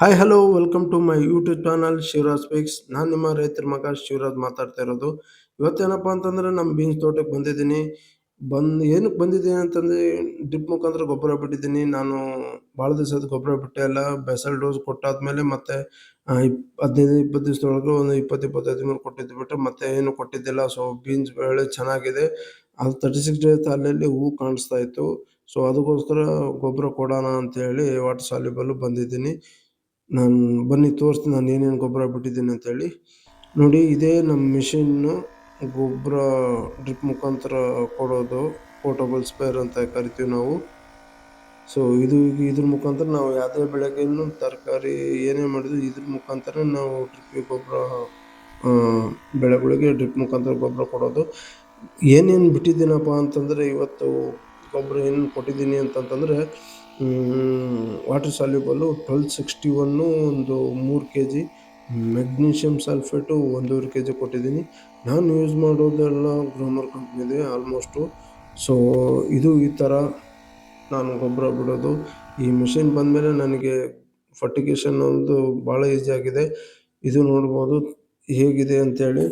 Hi hello welcome to my YouTube channel Shivaraj speaks ನಾನು ನಿಮ್ಮ ರೈತರ ಮಗ ಶಿವರಾಜ್ ಮಾತಾಡ್ತಾ ಇರೋದು. ಇವತ್ತೇನಪ್ಪ ಅಂತಂದ್ರೆ ನಮ್ಮ ಬೀನ್ಸ್ ತೋಟಕ್ಕೆ ಬಂದಿದ್ದೀನಿ. ಬಂದು ಏನಕ್ಕೆ ಬಂದಿದ್ದೀನಿ ಅಂತಂದ್ರೆ ಡ್ರಿಪ್ ಮುಖಾಂತರ ಗೊಬ್ಬರ ಬಿಟ್ಟಿದ್ದೀನಿ. ನಾನು ಭಾಳ ದಿವಸದ ಗೊಬ್ಬರ ಬಿಟ್ಟೆ ಅಲ್ಲ ಬೆಸಲ್ ಡೋಸ್ ಕೊಟ್ಟಾದ್ಮೇಲೆ ಮತ್ತೆ ಇಪ್, ಹದಿನೈದು, ಇಪ್ಪತ್ತು ದಿವಸದೊಳಗೆ ಒಂದು ಇಪ್ಪತ್ತು, ಇಪ್ಪತ್ತೈದು ದಿನ ಕೊಟ್ಟಿದ್ದು ಬಿಟ್ಟು ಮತ್ತೆ ಏನು ಕೊಟ್ಟಿದ್ದಿಲ್ಲ. ಸೊ ಬೀನ್ಸ್ ಬೆಳೆ ಚೆನ್ನಾಗಿದೆ. ಅದು ತರ್ಟಿ ಸಿಕ್ಸ್ ಡೇಸ್ ಅಲ್ಲಲ್ಲಿ ಹೂ ಕಾಣಿಸ್ತಾ ಇತ್ತು. ಸೊ ಅದಕ್ಕೋಸ್ಕರ ಗೊಬ್ಬರ ಕೊಡೋಣ ಅಂತ ಹೇಳಿ ವಾಟರ್ ಸಾಲಿಬಲ್ಲು ಬಂದಿದ್ದೀನಿ. ನಾನು, ಬನ್ನಿ ತೋರಿಸ್ತೀನಿ, ನಾನು ಏನೇನು ಗೊಬ್ಬರ ಬಿಟ್ಟಿದ್ದೀನಿ ಅಂತೇಳಿ. ನೋಡಿ, ಇದೇ ನಮ್ಮ ಮಿಷಿನ್ನು ಗೊಬ್ಬರ ಡ್ರಿಪ್ ಮುಖಾಂತರ ಕೊಡೋದು ಪೋರ್ಟಬಲ್ ಸ್ಪೇರ್ ಅಂತ ಕರಿತೀವಿ ನಾವು. ಸೊ ಇದು ಇದ್ರ ಮುಖಾಂತರ ನಾವು ಯಾವುದೇ ಬೆಳಗ್ಗೆನು ತರಕಾರಿ ಏನೇ ಮಾಡಿದ್ರು ಇದ್ರ ಮುಖಾಂತರ ನಾವು ಡ್ರಿಪ್ ಗೊಬ್ಬರ ಬೆಳೆಗಳಿಗೆ ಡ್ರಿಪ್ ಮುಖಾಂತರ ಗೊಬ್ಬರ ಕೊಡೋದು. ಏನೇನು ಬಿಟ್ಟಿದ್ದೀನಪ್ಪ ಅಂತಂದರೆ, ಇವತ್ತು ಗೊಬ್ಬರ ಏನು ಕೊಟ್ಟಿದ್ದೀನಿ ಅಂತಂತಂದರೆ water soluble twelve sixty one ಒಂದು ಮೂರು ಕೆ ಜಿ ಮೆಗ್ನೀಷಿಯಮ್ ಸಲ್ಫೇಟು ಒಂದೂವರೆ ಕೆ ಜಿ ಕೊಟ್ಟಿದ್ದೀನಿ. ನಾನು ಯೂಸ್ ಮಾಡೋದೆಲ್ಲ ಗ್ರೋಮರ್ ಕಂಪ್ನಿದೆ ಆಲ್ಮೋಸ್ಟು ಸೊ ಇದು ಈ ಥರ ನಾನು ಗೊಬ್ಬರ ಬಿಡೋದು. ಈ ಮಿಷಿನ್ ಬಂದಮೇಲೆ ನನಗೆ ಫರ್ಟಿಗೇಷನ್ ಒಂದು ಭಾಳ ಈಸಿ ಆಗಿದೆ. ಇದು ನೋಡ್ಬೋದು ಹೇಗಿದೆ ಅಂತೇಳಿ.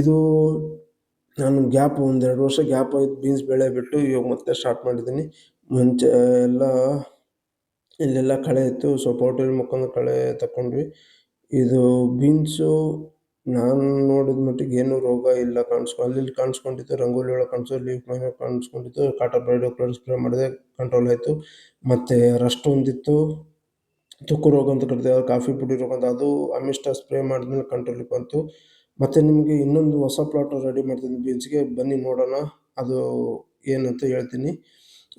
ಇದು ನಾನು ಗ್ಯಾಪ್ ಒಂದೆರಡು ವರ್ಷ ಗ್ಯಾಪ್ ಆಯಿತು, ಬೀನ್ಸ್ ಬೆಳೆ ಬಿಟ್ಟು ಇವಾಗ ಮತ್ತೆ ಸ್ಟಾರ್ಟ್ ಮಾಡಿದ್ದೀನಿ. ಮುಂಚೆ ಎಲ್ಲ ಇಲ್ಲೆಲ್ಲ ಕಳೆ ಇತ್ತು ಸೊ ಪೌಡರ್ ಮುಖಾಂತರ ಕಳೆ ತಗೊಂಡ್ವಿ ಇದು ಬೀನ್ಸು ನಾನು ನೋಡಿದ ಮಟ್ಟಿಗೆ ಏನೂ ರೋಗ ಇಲ್ಲ ಕಾಣಿಸ್ಕೊ, ಅಲ್ಲಿ ಕಾಣಿಸ್ಕೊಂಡಿತ್ತು, ರಂಗೋಲಿ ಒಳಗೆ ಕಾಣಿಸೋ ಲೀಫ್ ಮೇಲೆ ಕಾಣಿಸ್ಕೊಂಡಿತ್ತು, ಕಾಟಾ ಬ್ರೈಡ್ ಸ್ಪ್ರೇ ಮಾಡಿದೆ ಕಂಟ್ರೋಲ್ ಆಯಿತು. ಮತ್ತು ರಸ್ಟ್ ಒಂದಿತ್ತು, ತುಕ್ಕು ರೋಗ ಅಂತ ಕರಿತೀವಿ ಕಾಫಿ ಪುಡಿ ರೋಗ ಅಂತ, ಅದು ಅಮಿಷ್ಟ ಸ್ಪ್ರೇ ಮಾಡಿದ್ಮೇಲೆ ಕಂಟ್ರೋಲಿಗೆ ಬಂತು. ಮತ್ತು ನಿಮಗೆ ಇನ್ನೊಂದು ಹೊಸ ಪ್ಲಾಟ್ ರೆಡಿ ಮಾಡ್ತೀನಿ ಬೀನ್ಸ್ಗೆ ಬನ್ನಿ ನೋಡೋಣ. ಅದು ಏನಂತ ಹೇಳ್ತೀನಿ.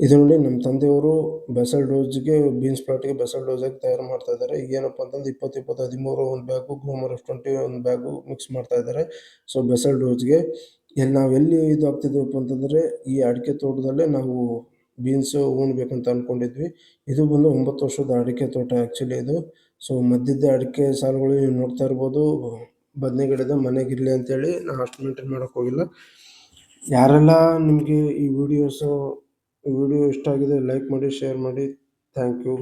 ಇದು ನೋಡಿ ನಮ್ಮ ತಂದೆಯವರು ಬೆಸಲ್ ಡೋಸ್ಗೆ ಬೀನ್ಸ್ ಪ್ಲಾಟ್ಗೆ ಬೆಸಲ್ ಡೋಸಾಗಿ ತಯಾರು ಮಾಡ್ತಾ ಇದ್ದಾರೆ. ಏನಪ್ಪ ಅಂತಂದ್ರೆ ಇಪ್ಪತ್ತು ಇಪ್ಪತ್ತು, ಹದಿಮೂರು ಒಂದು ಬ್ಯಾಗು ಗ್ರೋಮರ್ ಎಫ್ ಟ್ವೆಂಟಿ ಒಂದು ಬ್ಯಾಗು ಮಿಕ್ಸ್ ಮಾಡ್ತಾ ಇದ್ದಾರೆ. ಸೊ ಬೆಸಲ್ ಡೋಸ್ಗೆ ಎಲ್ಲಿ ನಾವು ಎಲ್ಲಿ ಇದು ಆಗ್ತಿದ್ದೀವಪ್ಪ ಅಂತಂದರೆ ಈ ಅಡಿಕೆ ತೋಟದಲ್ಲೇ ನಾವು ಬೀನ್ಸು ಉಣ್ಬೇಕಂತ ಅಂದ್ಕೊಂಡಿದ್ವಿ ಇದು ಬಂದು ಒಂಬತ್ತು ವರ್ಷದ ಅಡಿಕೆ ತೋಟ ಆ್ಯಕ್ಚುಲಿ ಇದು. ಸೊ ಮಧ್ಯದ ಅಡಿಕೆ ಸಾಲುಗಳು ನೀವು ನೋಡ್ತಾ ಇರ್ಬೋದು. ಬದನೆ ಗಿಡದ ಮನೆಗಿರಲಿ ಅಂತೇಳಿ ನಾನು ಅಷ್ಟು ಮೇಂಟೈನ್ ಮಾಡೋಕೆ ಹೋಗಿಲ್ಲ. ಯಾರೆಲ್ಲ ನಿಮಗೆ ಈ ವಿಡಿಯೋಸು ವಿಡಿಯೋ ಇಷ್ಟ ಆಗಿದೆ ಲೈಕ್ ಮಾಡಿ ಶೇರ್ ಮಾಡಿ. Thank you